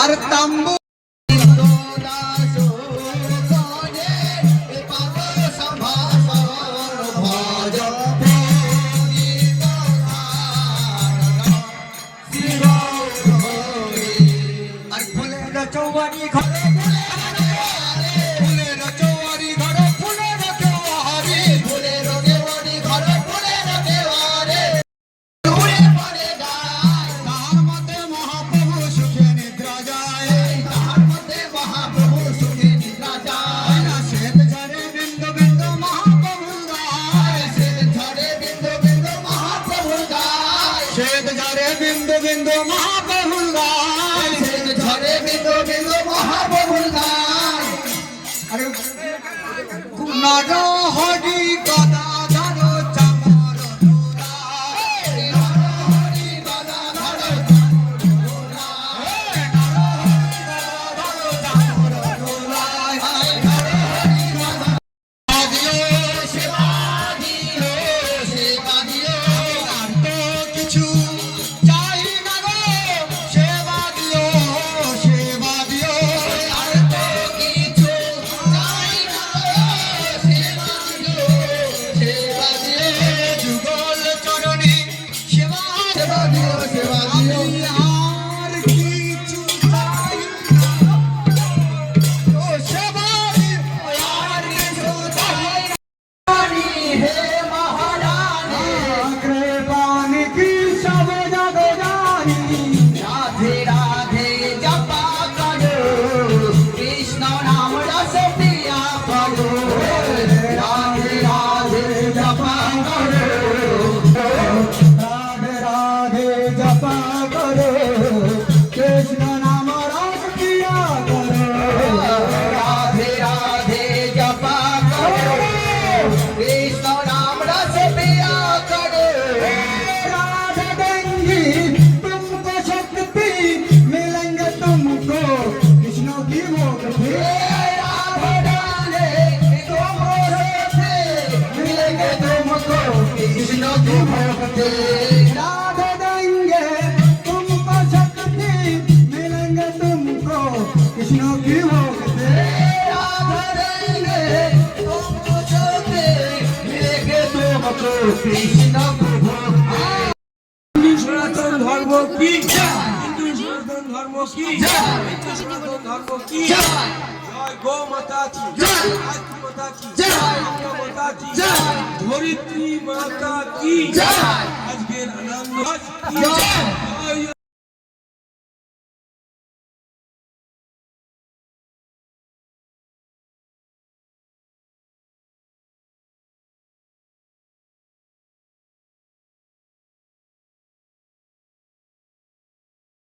আর তাম্বু চৌবাড়ি ঘরে মহাবহুল গান। ঝরে বিন্দু বিন্দু মহাবহুল সনাতন ধর্ম কি হিন্দু সনাতন ধর্ম কি হিন্দু সনাতন ধর্ম কি জয় গো মাতা কি জয় মাতা কি জয় মাতা কি জয় ধরিত্রী মাতা কি আজকের আনন্দ